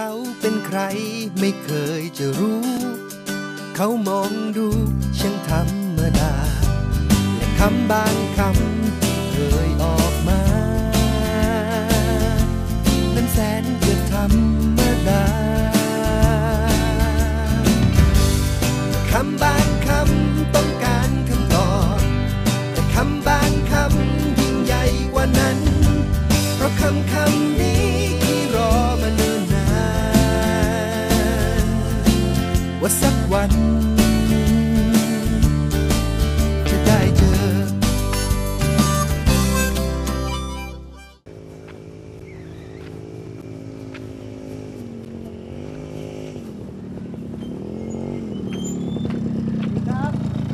เขาเป็นใครไม่เคยจะรู้ เขามองดูช่างธรรมดา และคำบางคำที่เคยออก ว่าสักวัน จะได้เจอ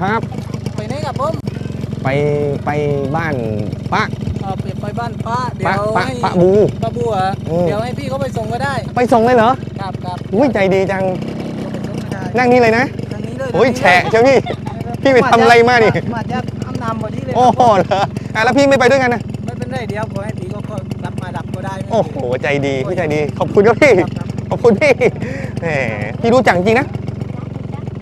ครับไปไหนกับผมไปไปบ้านป้าเออไปไปบ้านป้าเดี๋ป้ายวป้าให้ป้าบู ป้าบัวอืม เดี๋ยวให้พี่เขาไปส่งก็ได้ ไปส่งเลยเหรอครับครับ อุ้ยใจดีจังไปส่งก็ได้ นั่งนี่เลยนะทางนี้เลยโอ้ยทางนี้แฉะเลยเชียวพี่ พี่ไปทำอะไรมานี่ มาจากอำนำพอดีเลยโอ้โหเหรออะแล้วพี่ไม่ไปด้วยกันนะ ไม่เป็นไรเดี๋ยวขอให้พี่เขารับมาดับก็ได้โอ้โหใจดีพี่ใจดี ขอบคุณครับพี่ ครับครับขอบคุณพี่แหมพี่รู้จักจริงนะ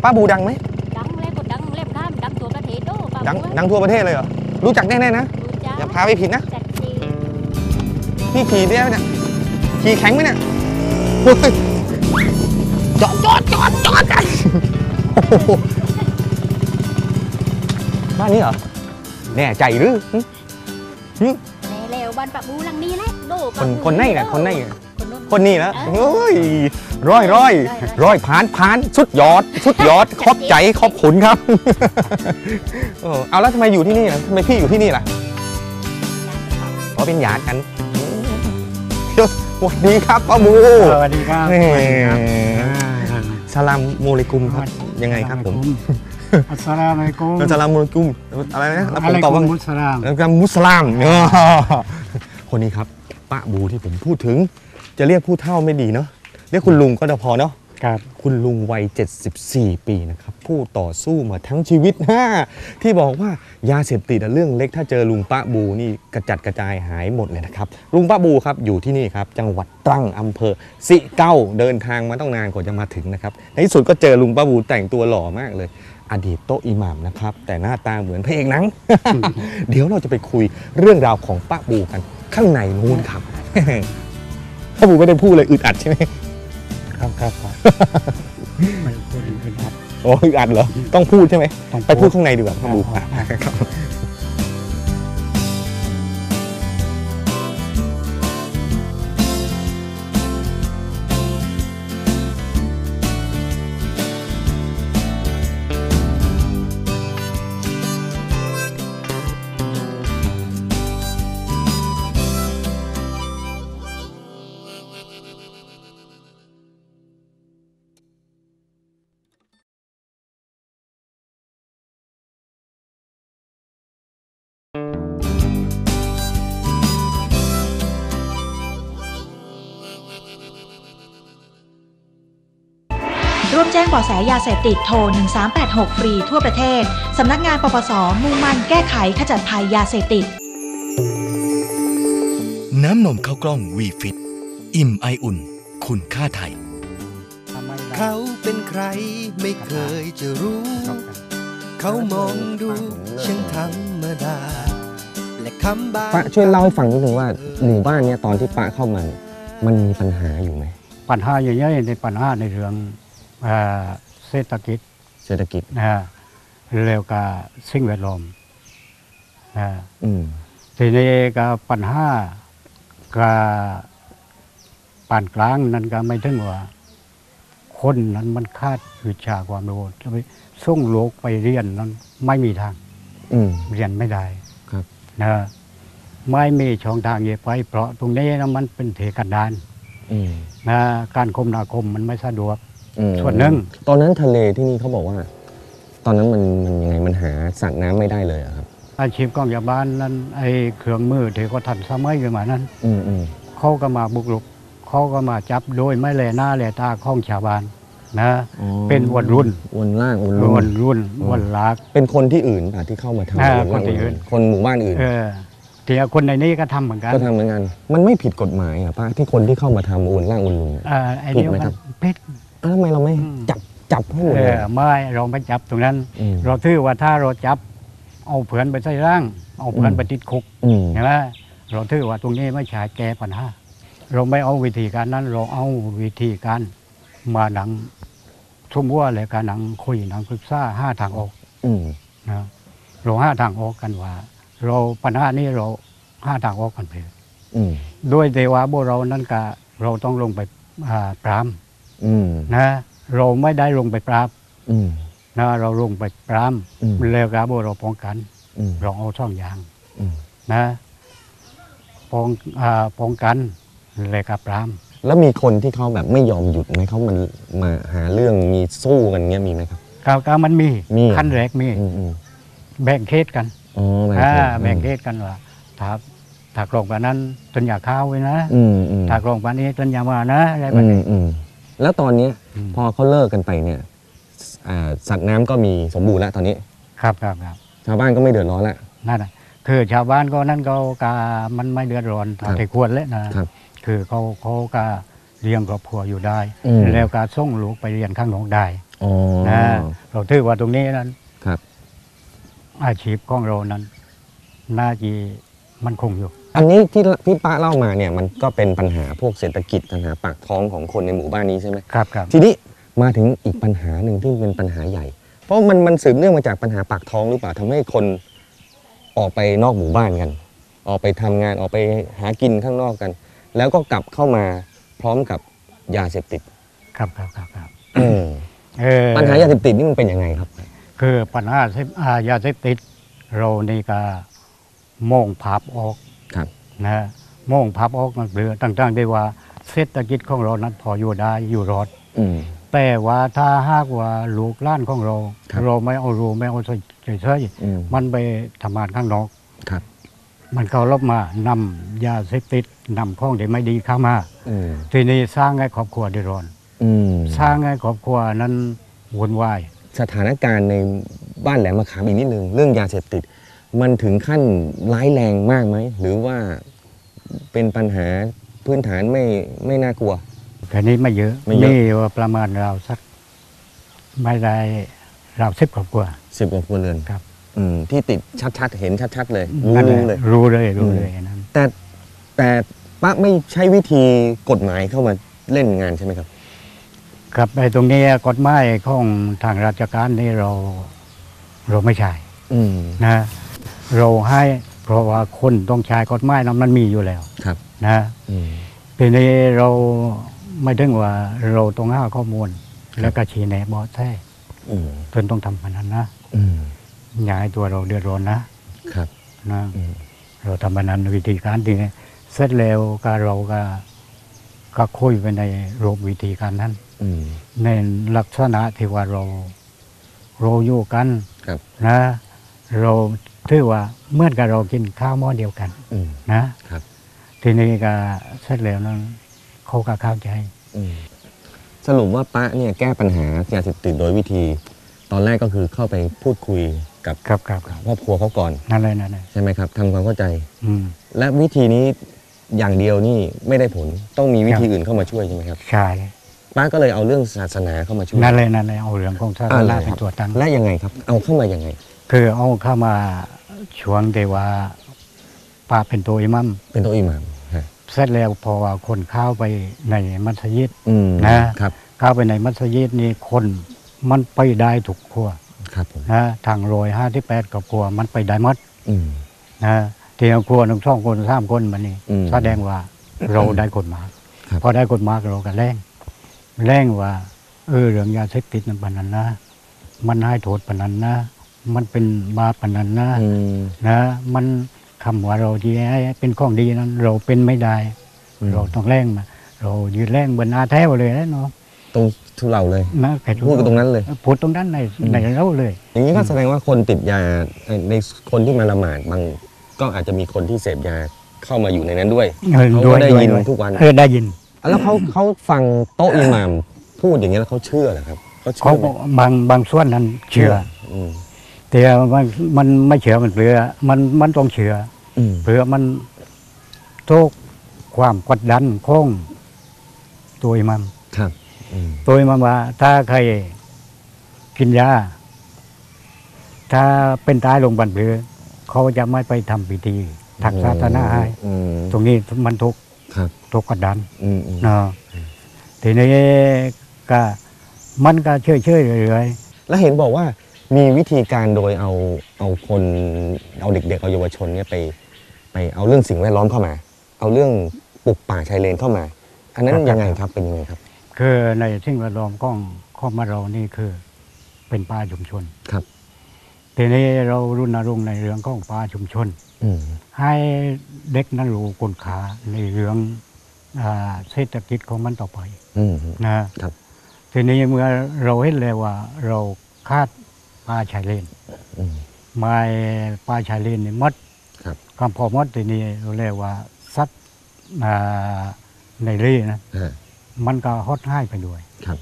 ป้าบูดังไหม ดังเลยก็ดังเล่มข้ามดังตัวประเทศโอ้ปาดังบัวดังทั่วประเทศเลยเหรอ รู้จักแน่ๆนะ รู้จักอย่าพาไปผิดนะ จัดจีพี่ขี่ได้ไหมเนี่ย ขี่แข็งไหมเนี่ยโอ้ยจอดจอดจอดจอดกันโอ้โห บ้านนี้เหรอ แน่ใจหรือหึแน่แล้วบ้านปะบูหลังนี้แหละโดคปะนบูคนไหนน่ะคนไหนน่ะคนนู้น คนนี้นะเอโอ้อยร้อยร้อยได้ได้ร้อยผ่านผ่านสุดยอด สุดยอดขอบใจขอบคุณครับ เออเอาแล้วทำไมอยู่ที่นี่ล่ะทำไมพี่อยู่ที่นี่ล่ะเพราะเป็นญาติกันเดี๋ยวสวัสดีครับป้าบู สวัสดีครับนี่สวัสดีครับอ่าสลามโมเลกุมครับ ยังไงครับผม อัสสลามุอะลัยกุมสลามโมเลกุมอะไรนะแล้วอะผมลัยตอบกุว่ามมุสสลามแล้วก็มุสลามอ๋อคนนี้ครับป้าบูที่ผมพูดถึง จะเรียกผู้เท่าไม่ดีเนาะเรียกคุณลุงก็จะพอเนาะ ครับ คุณลุงวัย 74 ปีนะครับผู้ต่อสู้มาทั้งชีวิตนะที่บอกว่ายาเสพติดอะเรื่องเล็กถ้าเจอลุงป้าบูนี่กระจัดกระจายหายหมดเลยนะครับ ลุงป้าบูครับอยู่ที่นี่ครับ จังหวัดตรังอำเภอสิเก้าเดินทางมาต้องนานกว่าจะมาถึงนะครับ ในที่สุดก็เจอลุงป้าบูแต่งตัวหล่อมากเลย อดีตโต๊ะอิหม่ามนะครับ แต่หน้าตาเหมือนพระเอกหนัง เดี๋ยวเราจะไปคุยเรื่องราวของป้าบูกันข้างในนู้นครับ ป้าบูไม่ได้พูดเลยอึดอัดใช่ไหม ครับครับครับไม่พูดเป็นครับ โอ้ยอัดเหรอ ต้องพูดใช่ไหม ต้องไปพูดข้างในดีกว่าครับบูอ่าอ่าครับ ร่วมแจ้งเบาะแสยาเสพติดโทร 1386 ฟรีทั่วประเทศ สำนักงานปปส มุ่งมั่นแก้ไขขจัดภัยยาเสพติด น้ำนมข้าวกล้องวีฟิต อิ่มไออุ่น คุณค่าไทยทำไมล่ะเขาเป็นใครไม่เคยจะรู้ครับเขามองดูช่างธรรมดา และคำบางป้าช่วยเล่าให้ฟังนิดนึงว่าหมู่บ้านเนี้ยตอนที่ป้าเข้ามาเนี่ยมันมีปัญหาอยู่ไหม ปัญหาใหญ่ๆในปัญหาในเรื่อง อ่าเศรษฐกิจเศรษฐกิจนะฮะแล้วก็สิ่งแวดล้อมนะฮะอืมทีนี้ก็ปัญหาก็ปานกลางนั้นก็ไม่ถึงว่า คนนั้นมันคาดวิชาความรู้จะไปส่งลูกไปเรียนนั้น ไม่มีทางอืมเรียนไม่ได้ครับนะไม่มีช่องทางเยไป เพราะตรงนี้นะมันเป็นเถกันดานอืมนะการคมนาคมมันไม่สะดวก อืมส่วนหนึ่ง ตอนนั้นทะเลที่นี่เขาบอกว่า ตอนนั้นมันมันยังไงมันหาสัตว์น้ำไม่ได้เลยอะครับ อาชีพกองยาบาลนั้นไอ้เครื่องมือที่เขาทันสมัยขึ้นมานั้น อืมอืมเขาก็มาบุกรุก เขาก็มาจับโดยไม่แลหน้าแลตาของชาวบ้านนะ อ๋อเป็นวันรุ่นวันล่างวันวัรุ่นน รุ่นอืมวันลักเป็นคนที่อื่นป่ะที่เข้ามาทำอ่าวัล่างคนที่อื่น คนหมู่บ้านอื่น เออที่คนในนี้ก็ทำเหมือนกันก็ทำเหมือนกัน มันไม่ผิดกฎหมายเหรอะป้าที่คนที่เข้ามาทำโอนร่างโอนลุงเนี่ย เอ่อไอ้ผิดนี่ไหมมันครับพิษอ้าว ทำไมเราไม่อืมจับจับให้หมดเอเลยอไม่เราไม่จับตรงนั้นมเราถือว่าถ้าเราจับ เอาเผือนไปใส่ร่าง เอาเผือนอืมไปติดคุกอืมใช่ไหมเราถือว่าตรงนี้ไม่ใช่แก้ปัญหาเราไม่เอาวิธีการนั้น เราเอาวิธีการมาหนังทุ่มว่าเลยการหนังคุยหนังปรึกษาห้าทางออกอืมนะเราห้าทางออกกันว่า เราปัญหานี้เราห้าทางออกกันไปอืมด้วยเทวาโบเรานั้นก็เราต้องลงไปอ่าปรามอืม นะเราไม่ได้ลงไปปราบอืมนะเราลงไปปรามอืมแล้วก็โบเราป้องกันอืมเราเอาช่องยางอืมนะป้องอ่าป้องกันแล้วก็ปราม แล้วมีคนที่เขาแบบไม่ยอมหยุดไหมเขามันมาหาเรื่องมีสู้กันเงี้ยมีไหมครับก้าวก้ามันมีมีขั้นแรกมีอืมอืมแบ่งเขตกันอ๋อแบ่งอ่าเขตแบ่งเขตกันว่าถ้าถ้ากรองแบบนั้นจนอย่าเข้าวไว้นะอืมอืมถ้ากรองแบบนี้จนอย่ามานะอะไรแบอืบมนี้อืม แล้วตอนเนี้ยอืมพอเขาเลิกกันไปเนี่ยอ่าสัตว์น้ำก็มีสมบูรณ์แล้วตอนนี้ ครับครับครับชาวบ้านก็ไม่เดือดร้อนแล้วนั่นแหละคือชาวบ้านก็นั่นก็กามันไม่เดือดร้อนครัเท่าบที่ควรเลยนะครับคือเขาเขาก็เลี้ยงครอบครัวอยู่ได้ อืม แล้วก็ส่งลูกไปเรียนข้างนอกได้อ๋อนะเราถือว่าตรงนี้นั้นครับอาชีพของเรานั้นน่าจะมันคงอยู่ อันนี้ที่ที่ป้าเล่ามาเนี่ยมันก็เป็นปัญหาพวกเศรษฐกิจปัญหาปากท้องของคนในหมู่บ้านนี้ใช่ไหมครับครับทีนี้มาถึงอีกปัญหาหนึ่งที่เป็นปัญหาใหญ่ เพราะมันมันสืบเนื่องมาจากปัญหาปากท้องหรือเปล่าทำให้คนออกไปนอกหมู่บ้านกัน ออกไปทำงานออกไปหากินข้างนอกกัน แล้วก็กลับเข้ามาพร้อมกับยาเสพติดครับครับครับครับอืมเออปัญหายาเสพติดนี่มันเป็นยังไงครับ คือปัญหาเสพอ่ายาเสพติดเรานี่ก็มองภาพออก ครับนะมองภาพออกมันเปลือต่างๆ ได้ว่าเศรษฐกิจของเรานั้นพออยู่ได้อยู่รอดอืมแต่ว่าถ้าหากว่าลูกหล้านของเราครับเราไม่เอารู้ไม่เอาใจใส่อืมมันไปทำงานข้างนอกครับมันเขารบมานำยาเสพติดนำของที่ไม่ดีเข้ามาอืมทีนี้สร้างให้ครอบครัวเดือดร้อนอืมสร้างให้ครอบครัวนั้นวุ่นวายสถานการณ์ในบ้านแหลมมะขามอีกนิดนึงเรื่องยาเสพติด มันถึงขั้นร้ายแรงมากไหม หรือว่าเป็นปัญหาพื้นฐานไม่ไม่น่ากลัวแต่นี้ไม่เยอะไม่เยอะ ว่าประมาณเราวสักไม่ได้เราวสิบครอบครัวสิบกว่าครัวเรือนครับอืมที่ติดชัดๆ เห็นชัดๆ เลยรู้นั่นแหะเลย รู้เลยรู้เลยนั้น แต่แต่ป้าไม่ใช้วิธีกฎหมายเข้ามาเล่นงานใช่ไหมครับ ครับไอ้ตรงนี้กฎหมายของทางราชการนี่เราเราไม่ใช่อืม นะ เราให้เพราะว่าคนต้องใช้กฎหมายนั้นมันมีอยู่แล้วครับ นะอืมทีนี้เราไม่ถึงว่าเราต้องหาข้อมูล แล้วก็ชี้แนะเบาะแสอืมจนต้องทำมันนั้นนะอืมอย่าให้ตัวเราเดือดร้อนนะครับ นะอืม เราทำมันนั้นวิธีการที่นี้เสร็จแล้วก็เราก็ก็คุยไปในรูปวิธีการนั้น อืมในลักษณะที่ว่าเราเราอยู่กันครับ นะ เรา ถือว่าเหมื่อนกับเรากินข้าวหม้อเดียวกันอืมนะครับ ทีนี้ก็เสร็จแล้วนั้นเขาก็เข้าใจ อืมสรุปว่าป้าเนี่ยแก้ปัญหายาเสพติดโดยวิธี ตอนแรกก็คือเข้าไปพูดคุยกับครับครับครับครอบครัวเขาก่อนนั่นเลยนั่นเลยใช่ไหมครับทำความเข้าใจ อืม และวิธีนี้อย่างเดียวนี่ไม่ได้ผลต้องมีวิธีอื่นเข้ามาช่วยใช่ไหมครับใช่ป้าก็เลยเอาเรื่องศาสนาเข้ามาช่วยนั่นเลยนั่นเลยเอาเรื่องของศาสอ่านาเลยคเป็รันบตัวตั้งและยังไงครับ เอาเข้ามายังไง คือเอาเข้ามาช่วงที่ว่าป้าเป็นตัวอิหมัมเป็นโตัวอิหมามฮะเสร็จแล้วพอว่าคนเข้าไปในมัสยิด อืมนะ ครับเข้าไปในมัสยิดนี่คนมันไปได้ทุกครัวครับผมนะทางโรยห้าที่แปดกับครัวมันไปได้หมดอืม นะที่เอาครัวหนึ่งช่องคนสามคนมันนี่อืมแสดงว่าเราได้กฎหมายครับ พอได้กฎหมายเราก็แรงแรงว่า เออเรื่องยาเสพติดนั้นปานนั้นนะ มันให้โทษปานนั้นนะ มันเป็นบาปปานนั้นนะอืมนะมันคำว่าเราที่ให้เป็นของดีนั้น เราเป็นไม่ได้อืมเราต้องแรงมา เรายืนแรงบนอาแท้เลยนะเนาะตรงทุเราเลยนะแค่พูดกันตรงนั้นเลยพูดตรงนั้นในในเราเลย อย่างนี้ก็แสดงว่าคนติดยาในในคนที่มาละหมาดบางก็อาจจะมีคนที่เสพยาเข้ามาอยู่ในนั้นด้วยเออเขาก็ด้วยได้ด้วยยินด้วยทุกวันเออได้ยินอะแล้วเขาเขาฟังโต๊ะอิหม่ามพูดอย่างนี้ยแล้วเขาเชื่อเหรอครับเขาเชื่เขาอไหมบางบางส่วนนั้นเชื่อ อืมแต่มันมันไม่เชื่อมันเปลือ มันมันต้องเชื่อออืมเพื่อมันโทุกความกดดันของตัวมัน ครับอืมตัวมันว่า ถ้าใครกินยา ถ้าเป็นตายลงบันเบือ เขาจะไม่ไปทำพิธีทักศาสนาให้อืมตรงนี้มันทุกข์ครับทุกข์กดดัน อืมอืมเนาะทีนี้ก็มันก็เชื่อเชื่อๆเรื่อยแล้วเห็นบอกว่า มีวิธีการโดยเอาเอาคนเอาเด็กๆเอาเยาวชนเนี่ยไปไปเอาเรื่องสิ่งแวดล้อมเข้ามา เอาเรื่องปลูกป่าชายเลนเข้ามา อันนั้นยังไงครับเป็นยังไงครับๆคือในสิ่งแวดล้อมของของมานเรานี่คือเป็นป่าชุมชนครับทีนี้เรารุณรงค์ในเรื่องของป่าชุมชนอืมให้เด็กนั้นรู้คุณค่าในเรื่องอ่าเศรษฐกิจของมันต่อไปอืมนะครับทีนี้เมื่อเราเห็นแล้วว่าเราคาด ป่าชายเลนอืม ไม้ป่าชายเลนนี่หมดครับ คำพอหมดทีนี้เราเรียกว่าสัตว์อ่าในเร่นะอ่ามันก็ฮอดให้ไปด้วย ครับ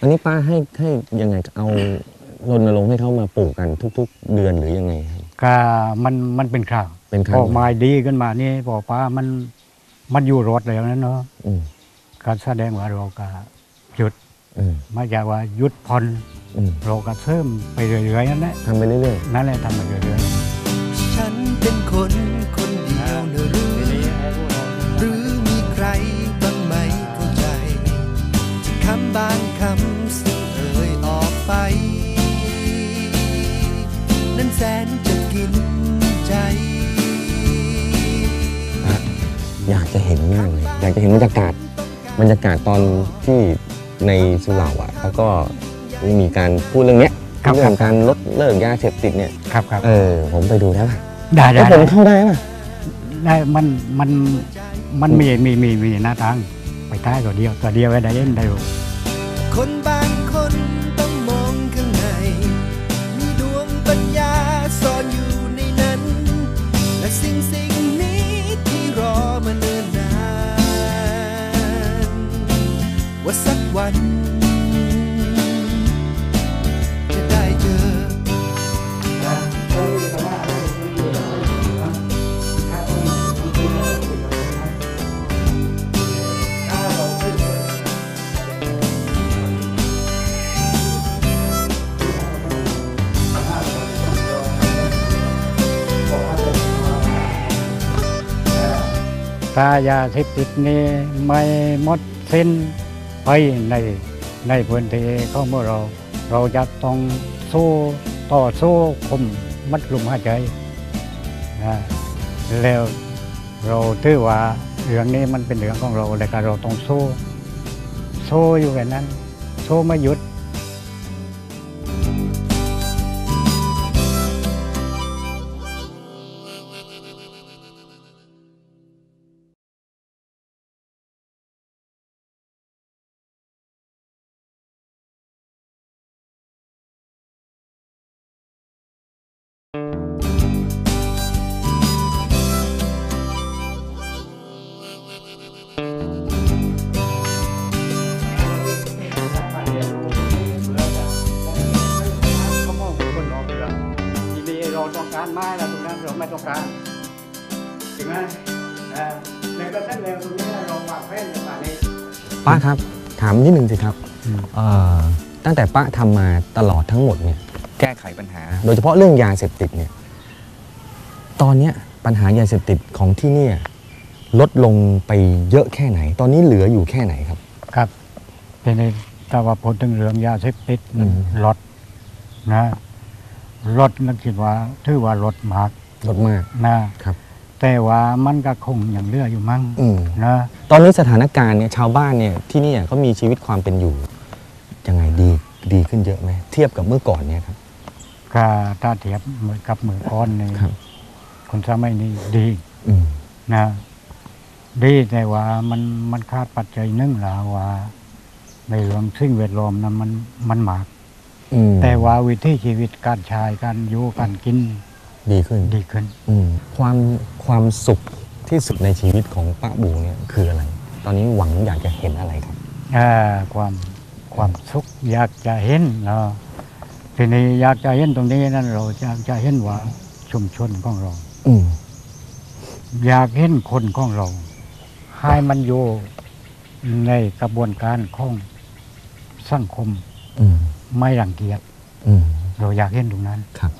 อันนี้ป้าให้ให้ยังไงเอารณรงค์ให้เขามาปลูกกันทุก ๆ เดือนหรือยังไงครับ ก็มันมันเป็นข่าวเป็นครั้พงอไม้ดีขึ้นมานี่พอป้ามันมันอยู่รอดแล้วนะเนาะอืมการแสดงว่าเราก็หยุดอื มไม่ใช่ว่าหยุดผ่อนอืมเราก็เพิ่มไปเรื่อยๆนั่นแหละทำไปเรื่อยนั่นแหละทำไปเรื่อยฉันเป็นคนคนเดียวนะหรือหรือมีใครบ้างไหมเข้าใจคำบางคำซึ่งเอ่ยออกไป นั้นแสนจะกินใจๆอยากจะเห็นมากเลยอยากจะเห็นบรรยากาศบรรยากาศตอนที่ ในสุเหร่าอะเขาก็มีการพูดเรื่องเนี้ยเรื่องการลดเลิกยาเสพติดเนี่ยๆครับครับเออผมไปดูแล้วป่ะได้แล้ได้วผมเข้าได้ป่ะได้มันมันมันมีมีมีมีหน้าทางไปท้ายตัวเดียวตัวเดียวไว้ได้เอ็นได้รู้คนบา ถ้ายาเสพติดนี้ไม่หมดสิ้นไปในในพื้นที่ของพวกเรา เราจะต้องสู้ต่อสู้คุมมัดลุมหายใจนะแล้วเราถือว่าเรื่องนี้มันเป็นเรื่องของเราแต่ก็เราต้องสู้สู้อยู่แบบนั้นสู้ไม่หยุด ไม้แล้วตรงนั้นเราไม่ต้องการถึงไหมเออแล้วก็ท่านเร็วตรงนี้เราวางแผนในป่านี้ป้าครับถามนิดนึงสิครับอืมเอ่อตั้งแต่ป้าทำมาตลอดทั้งหมดเนี่ยแก้ไขปัญหา โดยเฉพาะเรื่องยาเสพติดเนี่ยตอนเนี้ยปัญหายาเสพติดของที่เนี่ยลดลงไปเยอะแค่ไหน ตอนนี้เหลืออยู่แค่ไหนครับ ครับทีนี้ถ้าว่าพูดถึงเรื่องยาเสพติดอืมลดนะ ลดนั่นคิดว่าถือว่าลดมากลดมาก นะครับ แต่ว่ามันก็คงยังเหลืออยู่มั้งอืม นะตอนนี้สถานการณ์เนี่ยชาวบ้านเนี่ยที่เนี่ยเขามีชีวิตความเป็นอยู่ยังไงดีดีขึ้นเยอะไหมเทียบกับเมื่อก่อนเนี่ยครับ ก็ถ้าเทียบมือกับมือก้อนนี่ครับ คนสมัยนี้ดีอืมนะ ดีแต่ว่ามันมันขาดปัจจัยหนึ่งแล้วว่า ในเรื่องสิ่งแวดล้อมนั้นมันมันมาก อืมแต่ว่าวิถีชีวิตการใช้การอยู่การกินดีขึ้นดีขึ้น อืมความความสุขที่สุดในชีวิตของป้าบูเนี่ยคืออะไร ตอนนี้หวังอยากจะเห็นอะไรครับอ่าความความสุขอยากจะเห็นเนาะทีนี้อยากจะเห็นตรงนี้นั่นเราอยากจะเห็นว่าชุมชนของเรา อืมอยากเห็นคนของเรา ให้มันอยู่ในกระบวนการของสังคม อืม ไม่รังเกียจอืมเราอยากเห็นตรงนั้นครับ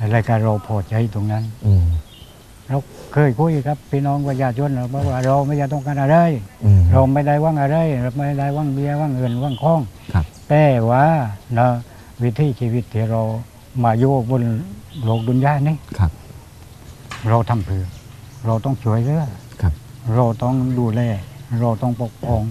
อะไรการเราพอใจตรงนั้นอืมเราเคยคุยกับพี่น้องประชาชนเราบอกว่าเราไม่อยากต้องการอะไรอืมเราไม่ได้ว่างอะไรเราไม่ได้ว่างเบียร์ว่างเงินว่างข้องครับแต่ว่านะวิถีชีวิตที่เรามาอยู่บนโลกดุนยานี้ครับ เราทำเพื่อเราต้องช่วยเหลือครับเราต้องดูแล เราต้องปกป้อง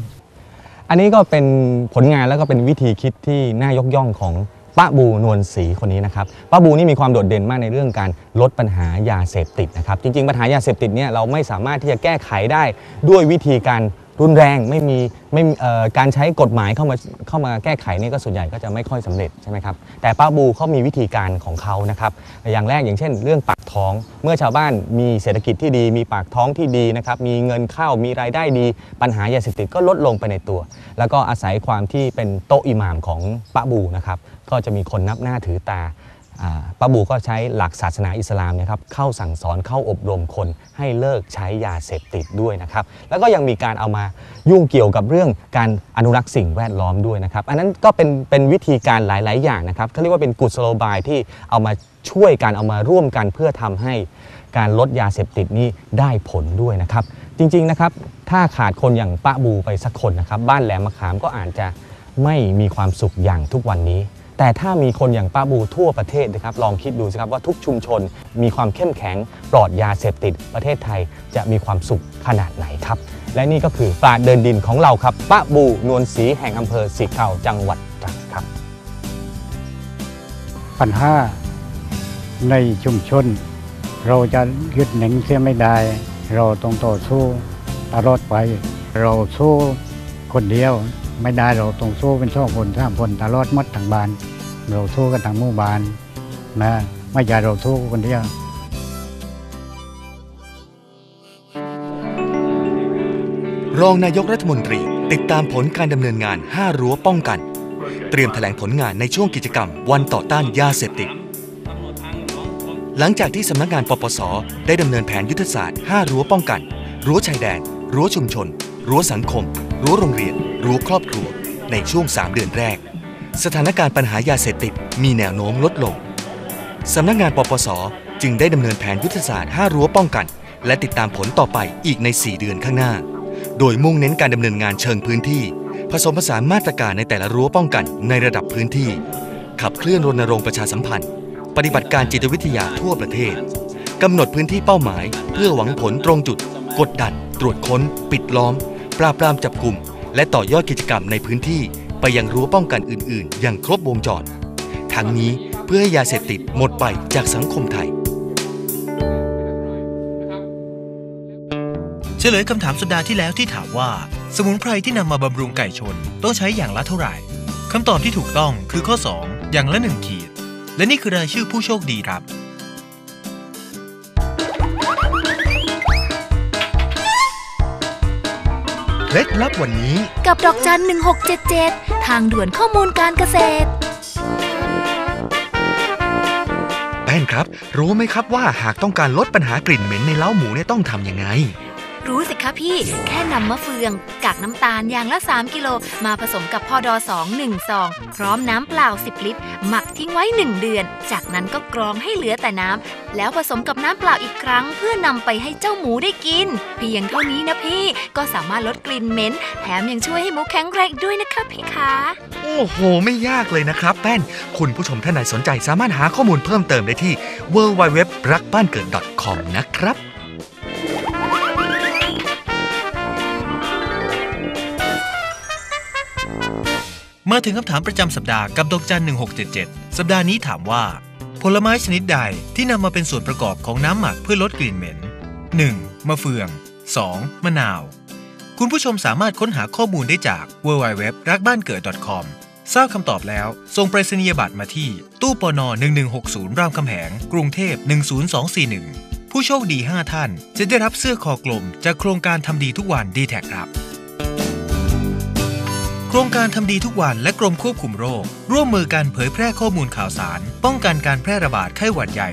อันนี้ก็เป็นผลงานแล้วก็เป็นวิธีคิดที่น่ายกย่องของป้าบูนวลศรีคนนี้นะครับป้าบูนี่มีความโดดเด่นมากในเรื่องการลดปัญหายาเสพติดนะครับ จริง ๆ ปัญหายาเสพติดเนี่ยเราไม่สามารถที่จะแก้ไขได้ด้วยวิธีการ รุนแรงไม่มีไม่มีเอ่อการใช้กฎหมายเข้ามาเข้ามาแก้ไขนี่ก็ส่วนใหญ่ก็จะไม่ค่อยสำเร็จใช่ไหมครับแต่ป้าบูเขามีวิธีการของเขานะครับอย่างแรกอย่างเช่น เรื่องปากท้อง เมื่อชาวบ้านมีเศรษฐกิจที่ดี มีปากท้องที่ดีนะครับมีเงินเข้ามีรายได้ดี ปัญหายาเสพติดก็ลดลงไปในตัว แล้วก็อาศัยความที่เป็นโต๊ะอิหม่ามของป้าบูนะครับก็จะมีคนนับหน้าถือตาอ่า ป้าบูก็ใช้หลักศาสนาอิสลามนะครับเข้าสั่งสอนเข้าอบรมคนให้เลิกใช้ยาเสพติดด้วยนะครับแล้วก็ยังมีการเอามายุ่งเกี่ยวกับเรื่องการอนุรักษ์สิ่งแวดล้อมด้วยนะครับ อันนั้นก็เป็นเป็นวิธีการหลาย ๆ อย่างนะครับเขาเรียกว่าเป็นกุศโลบายที่เอามาช่วยกันเอามาร่วมกันเพื่อทำให้การลดยาเสพติดนี้ได้ผลด้วยนะครับ จริง ๆ นะครับถ้าขาดคนอย่างป้าบูไปสักคนนะครับบ้านแหลมมะขามก็อาจจะไม่มีความสุขอย่างทุกวันนี้ แต่ถ้ามีคนอย่างป้าบูทั่วประเทศนะครับลองคิดดูสิครับว่าทุกชุมชนมีความเข้มแข็งปลอดยาเสพติด ประเทศไทยจะมีความสุขขนาดไหนครับ และนี่ก็คือปราเดินดินของเราครับป้าบูนวลศรีแห่งอำเภอสีเข่าจังหวัดตรังครับ ปัญหาในชุมชน เราจะยึดหนึ่งเสียไม่ได้ เราต้องต่อสู้ตลอดไป เราสู้คนเดียว ไม่ได้เราต้องสู้เป็นสองคนสามคนตลอดมัดทางบ้าน เราสู้กันทางหมู่บ้านนะไม่ใช่เราสู้คนเดียวรองนายกรัฐมนตรีติดตามผลการดำเนินงาน 5 รั้วป้องกัน เตรียมแถลงผลงานในช่วงกิจกรรม วันต่อต้านยาเสพติด หลังจากที่สำนักงานปปส ได้ดำเนินแผนยุทธศาสตร์ 5 รั้วป้องกัน รั้วชายแดน รั้วชุมชน รั้วสังคม รั้วโรงเรียน รั้วครอบครัว ในช่วง 3 เดือนแรก สถานการณ์ปัญหายาเสพติดมีแนวโน้มลดลง สำนักงานปปส จึงได้ดำเนินแผนยุทธศาสตร์ 5 รั้วป้องกัน และติดตามผลต่อไปอีกใน 4 เดือนข้างหน้า โดยมุ่งเน้นการดำเนินงานเชิงพื้นที่ ผสมผสานมาตรการในแต่ละรั้วป้องกันในระดับพื้นที่ ขับเคลื่อนรณรงค์ประชาสัมพันธ์ ปฏิบัติการจิตวิทยาทั่วประเทศกำหนดพื้นที่เป้าหมาย เพื่อหวังผลตรงจุด กดดัน ตรวจค้น ปิดล้อม ปราบปรามจับกลุ่ม และต่อยอดกิจกรรมในพื้นที่ ไปยังรั้วป้องกันอื่น ๆ อย่างครบวงจร ทั้งนี้เพื่อให้ยาเสพติดหมดไปจากสังคมไทย เฉลยคำถามสัปดาห์ที่แล้วที่ถามว่า สมุนไพรที่นำมาบำรุงไก่ชน ต้องใช้อย่างละเท่าไหร่คำตอบที่ถูกต้องคือข้อ 2 อย่างละ 1 ขีด และนี่คือรายชื่อผู้โชคดีครับ ล็ดลับวันนี้ กับดอกจัน 1677 ทางด่วนข้อมูลการเกษตรแป้นครับ รู้ไหมครับว่าหากต้องการลดปัญหากลิ่นเหม็นในเล้าหมูเนี่ยต้องทำยังไง รู้สิคะพี่ แค่นำมะเฟืองกากน้ำตาลอย่างละ 3 กิโล มาผสมกับพอดอ2 1ซอง พร้อมน้ำเปล่า 10 ลิตร หมักทิ้งไว้ 1 เดือน จากนั้นก็กรองให้เหลือแต่น้ำ แล้วผสมกับน้ำเปล่าอีกครั้ง เพื่อนำไปให้เจ้าหมูได้กิน เพียงเท่านี้นะพี่ก็สามารถลดกลิ่นเหม็นแถมยังช่วยให้หมูแข็งแรงด้วยนะคะพี่คะโอ้โห ไม่ยากเลยนะครับแป้น คุณผู้ชมท่านไหนสนใจสามารถหาข้อมูลเพิ่มเติมได้ที่ www รักบ้านเกิด .com นะครับ มาถึงคำถามประจำสัปดาห์กับดอกจัน 1677 สัปดาห์นี้ถามว่า ผลไม้ชนิดใดที่นำมาเป็นส่วนประกอบของน้ำหมักเพื่อลดกลิ่นเหม็น 1. มะเฟือง 2. มะนาว คุณผู้ชมสามารถค้นหาข้อมูลได้จาก www รักบ้านเกิด .com ทราบคำตอบแล้ว ส่งไปรษณียบัตรมาที่ ตู้ปน 1160 รามคำแหง กรุงเทพ 10241 ผู้โชคดี 5 ท่าน จะได้รับเสื้อคอกลม จากโครงการทำดีทุกวันดีแท็ครับ รงการทำดีทุกวันและกรมควบคุมโรค ร่วมมือกันเผยแพร่ข้อมูลข่าวสาร ป้องกันการแพร่ระบาดไข้หวัดใหญ่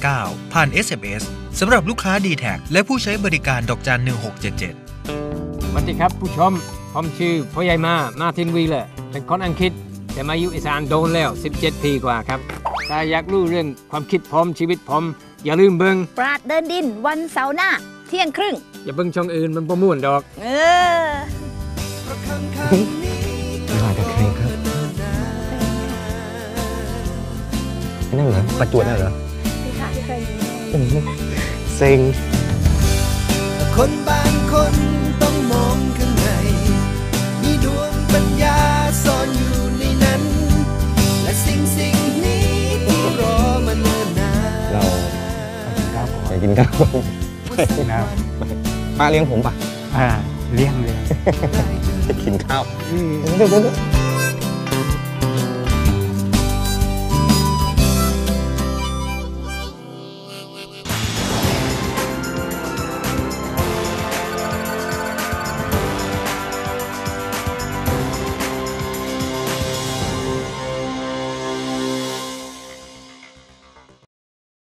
2009 ผ่าน SMS สำหรับลูกค้า d t แทและผู้ใช้บริการดอกจัน 1677 สวัสดีครับผู้ชม ผมชื่อพ่อใหญ่มา มาทินวีเลยเป็นคนอังกฤษ แต่มาอยู่อีสานโดนแล้ว 17 ปีกว่าครับ ถ้าอยากรู้เรื่องความคิดผมชีวิตผม อย่าลืมเบิงปราดเดินดินวันเสาร์หน้า เที่ยงครึ่ง อย่าเบิงช่องอื่นมันประม่วนดอก เออ มากับใครครับนั่นเหรอประจวดนั่นเหรอพี่ค่ะที่เคยมีโอ้โหเซ็งคนบางคนต้องมองข้างในมีดวงปัญญาซ่อนอยู่ในนั้น และสิ่งสิ่งนี้ที่รอมาเนิ่นนานเราครับไปกินข้าวนะป้าเลี้ยงผมปะอ่า เลี้ยงเลยไปกินข้าวอืมเดี๋ยวเดี๋ยวเดี๋ยว